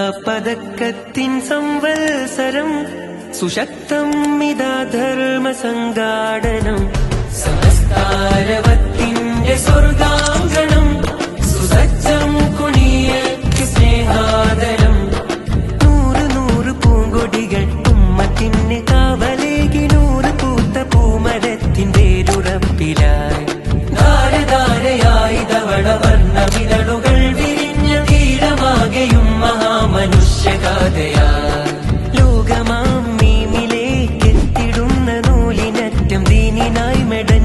समस्तापदकत्तिम् संवत्सरम् सुशक्तम् इदा धर्मसङ्गाडनम् കഥയാൽ നൂലിനറ്റം ദീനിനായി മെഡൽ